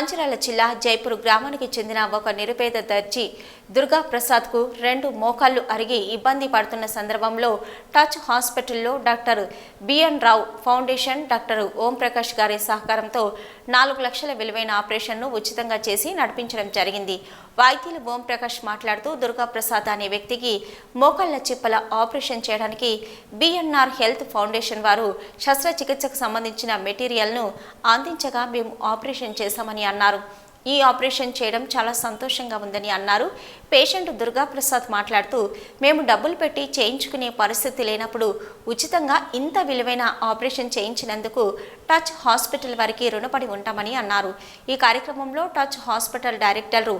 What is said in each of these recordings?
మంచిర్యాల జిల్లా జైపూర్ గ్రామానికి చెందిన ఒక నిరుపేద దర్జీ దుర్గా ప్రసాద్కు రెండు మోకాళ్ళు అరిగి ఇబ్బంది పడుతున్న సందర్భంలో టచ్ హాస్పిటల్లో doctor B N Rao foundation doctor Omprakash గారి సహకారంతో నాలుగు లక్షల విలువైన ఆపరేషన్ను ఉచితంగా చేసి నడిపించడం జరిగింది. వైద్యులు ఓంప్రకాష్ మాట్లాడుతూ దుర్గా ప్రసాద్ అనే వ్యక్తికి మోకాళ్ళ చిప్పల ఆపరేషన్ చేయడానికి బిఎన్ఆర్ హెల్త్ ఫౌండేషన్ వారు శస్త్రచికిత్సకు సంబంధించిన మెటీరియల్ను అందించగా మేము ఆపరేషన్ చేశామని అన్నారు. ఈ ఆపరేషన్ చేయడం చాలా సంతోషంగా ఉందని అన్నారు. పేషెంట్ దుర్గాప్రసాద్ మాట్లాడుతూ మేము డబ్బులు పెట్టి చేయించుకునే పరిస్థితి లేనప్పుడు ఉచితంగా ఇంత విలువైన ఆపరేషన్ చేయించినందుకు టచ్ హాస్పిటల్ వారికి రుణపడి ఉంటామని అన్నారు. ఈ కార్యక్రమంలో touch hospital director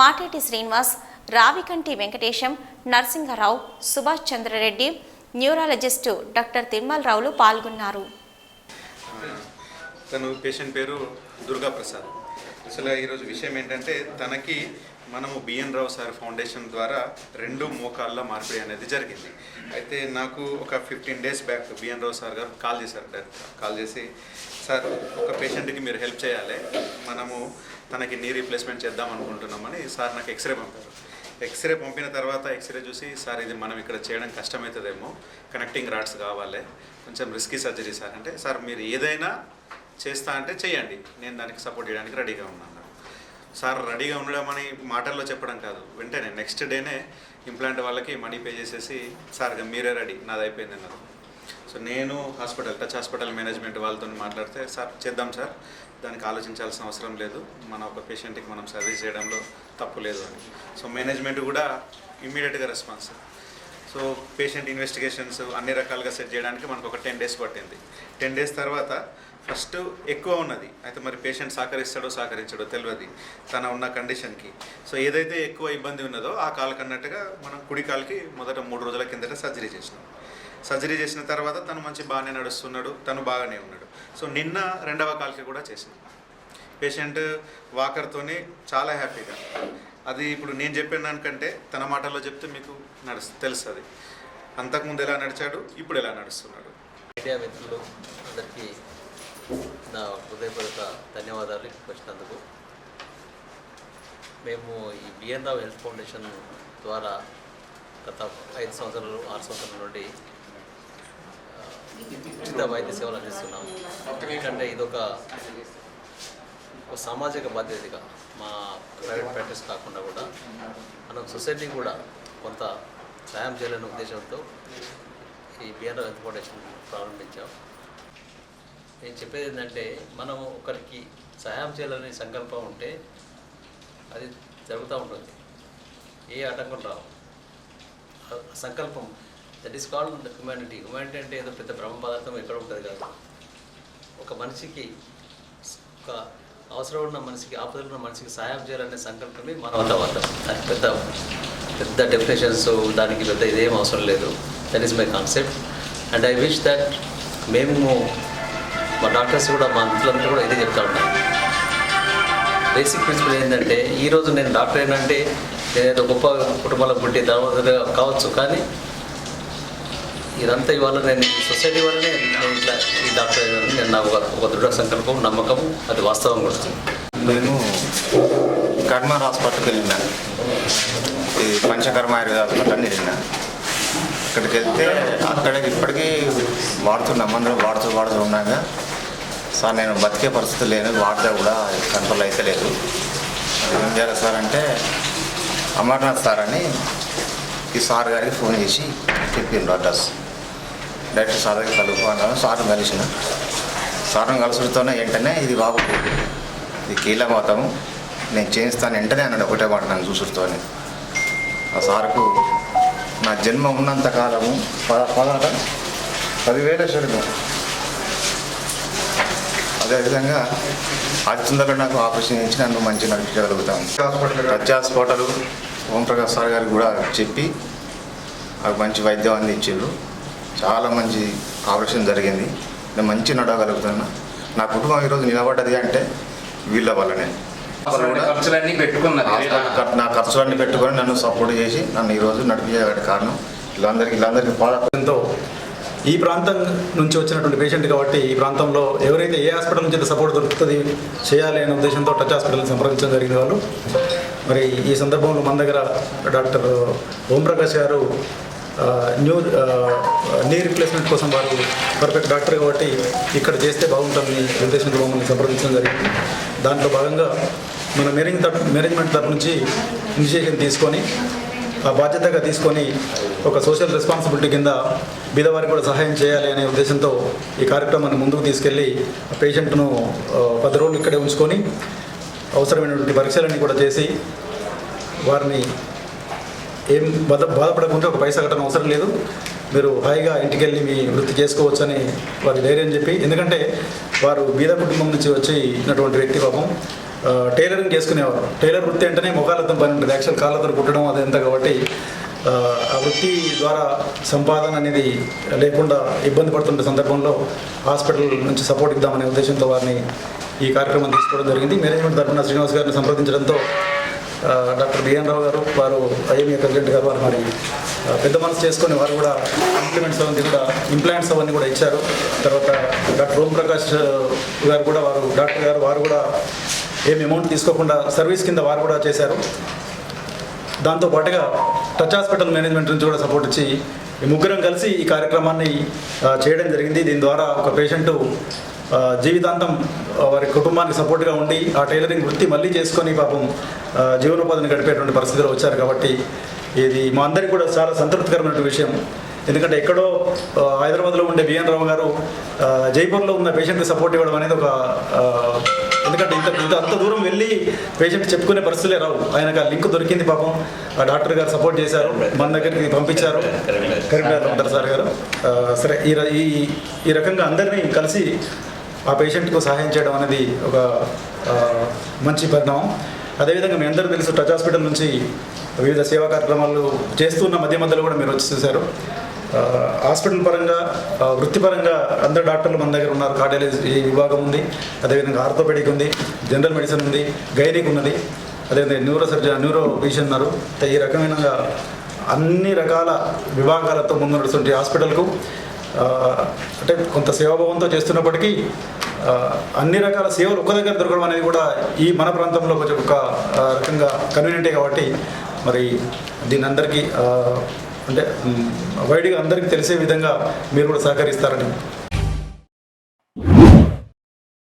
Mateti Srinivas Ravikanti Venkatesham Narasimharao Subhash Chandrareddy neurologist doctor తిమ్మలరావులు పాల్గొన్నారు. తను పేషెంట్ పేరు దుర్గాప్రసాద్. అసలు ఈరోజు విషయం ఏంటంటే తనకి మనము బిఎన్ రావు సార్ ఫౌండేషన్ ద్వారా రెండు మోకాళ్ళ మార్పిడి అనేది జరిగింది. అయితే నాకు ఒక fifteen days back B N Rao sir call చేశారు డైరెక్ట్ కాల్ చేసి సార్ ఒక పేషెంట్కి మీరు హెల్ప్ చేయాలి. మనము తనకి నీ రీప్లేస్మెంట్ చేద్దాం అనుకుంటున్నామని సార్ నాకు ఎక్స్రే పంపారు. ఎక్స్రే పంపిన తర్వాత ఎక్స్రే చూసి సార్ ఇది మనం ఇక్కడ చేయడం కష్టమవుతుందేమో. కనెక్టింగ్ రాడ్స్ కావాలి. కొంచెం రిస్కీ సర్జరీ సార్. అంటే సార్ మీరు ఏదైనా చేస్తా అంటే చేయండి నేను దానికి సపోర్ట్ చేయడానికి రెడీగా ఉన్నాను. సార్ రెడీగా ఉండడం అని మాటల్లో చెప్పడం కాదు. వెంటనే నెక్స్ట్ డేనే ఇంప్లాంట్ వాళ్ళకి మనీ పే చేసేసి సార్ మీరే రెడీ నాది అయిపోయింది అన్నారు. సో నేను హాస్పిటల్ టచ్ హాస్పిటల్ మేనేజ్మెంట్ వాళ్ళతో మాట్లాడితే సార్ చేద్దాం సార్ దానికి ఆలోచించాల్సిన అవసరం లేదు. మన ఒక పేషెంట్కి మనం సర్వీస్ చేయడంలో తప్పు లేదు అని. సో మేనేజ్మెంట్ కూడా ఇమ్మీడియట్గా రెస్పాన్స్ సో పేషెంట్ ఇన్వెస్టిగేషన్స్ అన్ని రకాలుగా సెట్ చేయడానికి మనకు ఒక టెన్ డేస్ పట్టింది. టెన్ డేస్ తర్వాత ఫస్ట్ ఎక్కువ ఉన్నది. అయితే మరి పేషెంట్ సహకరిస్తాడో సహకరించాడో తెలియదు తన ఉన్న కండిషన్కి. సో ఏదైతే ఎక్కువ ఇబ్బంది ఉన్నదో ఆ కాలుకి అన్నట్టుగా మనం కుడి కాలుకి మొదట మూడు రోజుల కిందట సర్జరీ చేసినాం. సర్జరీ చేసిన తర్వాత తను మంచి బాగానే నడుస్తున్నాడు తను బాగానే ఉన్నాడు. సో నిన్న రెండవ కాలుకి కూడా చేసినాం. పేషెంట్ వాకర్తోనే చాలా హ్యాపీగా. అది ఇప్పుడు నేను చెప్పిన దానికంటే తన మాటల్లో చెప్తే మీకు నడుస్తు తెలుస్తుంది. అంతకుముందు ఎలా నడిచాడు ఇప్పుడు ఎలా నడుస్తున్నాడు? మీడియా మిత్రులు అందరికీ నా హృదయపూర్వక ధన్యవాదాలు వచ్చినందుకు. మేము ఈ బిఎన్ రావు హెల్త్ ఫౌండేషన్ ద్వారా గత ఐదు సంవత్సరాలు ఆరు సంవత్సరాల నుండి ఉచిత వైద్య సేవలు అందిస్తున్నాం. ఎందుకంటే ఇదొక ఒక సామాజిక బాధ్యతగా మా ప్రైవేట్ ప్రాక్టీస్ కాకుండా కూడా మనం సొసైటీకి కూడా కొంత సాయం చేయాలనే ఉద్దేశంతో ఈ బిఆర్ హెల్త్ ఫౌండేషన్ ప్రారంభించాం. నేను చెప్పేది ఏంటంటే మనం ఒకరికి సహాయం చేయాలనే సంకల్పం ఉంటే అది జరుగుతూ ఉంటుంది. ఏ ఆటంకం రావు. సంకల్పం that is called humanity humanity అంటే ఏదో పెద్ద బ్రహ్మ పదార్థం ఎక్కడ ఉంటుంది కాదు. ఒక మనిషికి ఒక అవసరం ఉన్న మనిషికి ఆపదలు ఉన్న మనిషికి సహాయం చేయాలనే సంకల్పమే మానవతావాదం దానికి పెద్ద పెద్ద డెఫినేషన్స్ దానికి పెద్ద ఇదేం అవసరం లేదు. That is my concept and I wish that మేము మా డాక్టర్స్ కూడా మా మిత్రులందరూ కూడా ఇదే చెప్తా ఉంటాను బేసిక్ ప్రిన్సిపల్ ఏంటంటే ఈరోజు నేను డాక్టర్ ఏంటంటే నేను గొప్ప కుటుంబంలో పుట్టి తర్వాత కావచ్చు కానీ ఇదంతా ఇవాళ నేను సొసైటీ వల్లనే నేను ఇట్లా ఈ డాక్టర్ అయ్యానని నేను నాకు ఒక దృఢ సంకల్పం నమ్మకం అది వాస్తవం కూడా. నేను కర్మార్ హాస్పిటల్కి వెళ్ళిన. ఈ పంచకర్మ ఆయుర్వేద హాస్పిటల్ వెళ్ళిన. అక్కడికి వెళ్తే అక్కడ ఇప్పటికీ వాడుతున్నాం అందరూ వాడుతూ వాడుతూ ఉన్నాగా. సార్ నేను బతికే పరిస్థితి లేను వాడితే కూడా కంట్రోల్ అయితే లేదు. ఏం చేయాలి సార్ అంటే అమర్నాథ్ సార్ అని ఈ సార్ గారికి ఫోన్ చేసి చెప్పిండ్రు అడ్రస్. డైరెక్ట్ సార్ దగ్గర కలుపు అన్నాను సార్ని కలిసిన. సార్ని కలుసుడితోనే వెంటనే ఇది బాబు ఇది కీలమవుతాము నేను చేయిస్తాను వెంటనే అన్నాడు ఒకటే మాట నన్ను చూసుడుతోనే. ఆ సార్కు నా జన్మ ఉన్నంత కాలము పద పదాట పదివేల శరీరం. అదేవిధంగా అత్యుందరలో నాకు ఆపరేషన్ చేయించి నన్ను మంచి నడిపించగలుగుతాం టచ్ హాస్పిటల్ ఓంప్రకాష్ సార్ గారికి కూడా చెప్పి నాకు మంచి వైద్యం అందించారు. చాలా మంచి ఆపరేషన్ జరిగింది. నేను మంచి నడవగలుగుతున్నా. నా కుటుంబం ఈరోజు నిలబడ్డది అంటే వీళ్ళ వల్లనే. ఖర్చులన్నీ పెట్టుకున్నారు. నా ఖర్చులన్నీ పెట్టుకొని నన్ను సపోర్ట్ చేసి నన్ను ఈరోజు నడిపించే కారణం. వీళ్ళందరికీ వీళ్ళందరికీ పాద ఎంతో ఈ ప్రాంతం నుంచి వచ్చినటువంటి పేషెంట్ కాబట్టి ఈ ప్రాంతంలో ఎవరైతే ఏ హాస్పిటల్ నుంచి అయితే సపోర్ట్ దొరుకుతుంది చేయాలి అనే ఉద్దేశంతో టచ్ హాస్పిటల్ని సంప్రదించడం జరిగింది వాళ్ళు. మరి ఈ సందర్భంలో మన దగ్గర డాక్టర్ ఓంప్రకాష్ గారు న్యూ నీ రిప్లేస్మెంట్ కోసం వారు పర్ఫెక్ట్ డాక్టర్ కాబట్టి ఇక్కడ చేస్తే బాగుంటుంది ఉద్దేశంతో మమ్మల్ని సంప్రదించడం జరిగింది. దాంట్లో భాగంగా మన మేనేజ్ మేనేజ్మెంట్ తరఫు నుంచి ఇనిషియేషన్ తీసుకొని బాధ్యతగా తీసుకొని ఒక సోషల్ రెస్పాన్సిబిలిటీ కింద బీదవారికి కూడా సహాయం చేయాలి అనే ఉద్దేశంతో ఈ కార్యక్రమాన్ని ముందుకు తీసుకెళ్ళి ఆ పేషెంట్ను పది రోజులు ఇక్కడే ఉంచుకొని అవసరమైనటువంటి పరీక్షలన్నీ కూడా చేసి వారిని ఏం బాధ బాధపడకుండా ఒక పైసా కట్టడం అవసరం లేదు. మీరు హాయిగా ఇంటికి వెళ్ళి మీ వృత్తి చేసుకోవచ్చు అని వారి ధైర్యం చెప్పి ఎందుకంటే వారు బీద కుటుంబం నుంచి వచ్చినటువంటి వ్యక్తి పాపం. టైలరింగ్ చేసుకునేవారు. టైలర్ వృత్తి అంటేనే ముఖాలతో పని ఉంటుంది యాక్చువల్ కాళ్ళతో కుట్టడం అదంతా కాబట్టి ఆ, వృత్తి ద్వారా సంపాదన అనేది లేకుండా ఇబ్బంది పడుతున్న సందర్భంలో హాస్పిటల్ నుంచి సపోర్ట్ ఇద్దామనే ఉద్దేశంతో వారిని ఈ కార్యక్రమం తీసుకోవడం జరిగింది. మేనేజ్మెంట్ తరఫున శ్రీనివాస్ గారిని సంప్రదించడంతో డాక్టర్ బిఎన్ రావు గారు వారు ఐఎంఏ ప్రెసిడెంట్ గారు వారు మరి పెద్ద మనసు చేసుకొని వారు కూడా ఇంప్లిమెంట్స్ అవన్నీ కూడా ఇంప్లాంట్స్ అవన్నీ కూడా ఇచ్చారు. తర్వాత డాక్టర్ ఓం ప్రకాష్ గారు కూడా వారు డాక్టర్ గారు వారు కూడా ఏమి అమౌంట్ తీసుకోకుండా సర్వీస్ కింద వారు కూడా చేశారు. దాంతో పాటుగా టచ్ హాస్పిటల్ మేనేజ్మెంట్ నుంచి కూడా సపోర్ట్ ఇచ్చి ఈ ముగ్గురం కలిసి ఈ కార్యక్రమాన్ని చేయడం జరిగింది. దీని ద్వారా ఒక పేషెంట్ జీవితాంతం వారి కుటుంబానికి సపోర్ట్గా ఉండి ఆ టైలరింగ్ వృత్తి మళ్ళీ చేసుకొని పాపం జీవనోపాధిని గడిపేటువంటి పరిస్థితిలో వచ్చారు కాబట్టి ఇది మా అందరికీ కూడా చాలా సంతృప్తికరమైన విషయం. ఎందుకంటే ఎక్కడో హైదరాబాద్లో ఉండే బిఎన్ రావు గారు జైపూర్లో ఉన్న పేషెంట్కి సపోర్ట్ ఇవ్వడం అనేది ఒక ఎందుకంటే ఇంత ఇంత అంత దూరం వెళ్ళి పేషెంట్ చెప్పుకునే పరిస్థితులే రావు. ఆయనకు ఆ లింక్ దొరికింది పాపం. ఆ డాక్టర్ గారు సపోర్ట్ చేశారు. మన దగ్గరికి పంపించారు. కరీంనగర్ ఉంటారు సార్ గారు. సరే ఈ ర- ఈ ఈ రకంగా అందరినీ కలిసి ఆ పేషెంట్కు సహాయం చేయడం అనేది ఒక మంచి పరిణామం. అదేవిధంగా మీ అందరూ తెలుసు టచ్ హాస్పిటల్ నుంచి వివిధ సేవా కార్యక్రమాలు చేస్తున్న మధ్య మధ్యలో కూడా మీరు వచ్చి చూశారు. హాస్పిటల్ పరంగా వృత్తిపరంగా అందరు డాక్టర్లు మన దగ్గర ఉన్నారు. కార్డియాలజీ విభాగం ఉంది అదేవిధంగా ఆర్థోపెడిక్ ఉంది జనరల్ మెడిసిన్ ఉంది గైనిక్ ఉన్నది అదేవిధంగా న్యూరో సర్జన్ న్యూరో ఫిజిషియన్ ఉన్నారు. ఈ రకమైన అన్ని రకాల విభాగాలతో ముందు నడుస్తుంటే హాస్పిటల్కు అంటే కొంత సేవాభావంతో చేస్తున్నప్పటికీ అన్ని రకాల సేవలు ఒక్క దగ్గర దొరకడం అనేది కూడా ఈ మన ప్రాంతంలో కొంచెం ఒక రకంగా కన్వీనియంటే కాబట్టి మరి దీని అందరికీ అంటే వైడ్గా అందరికీ తెలిసే విధంగా మీరు కూడా సహకరిస్తారని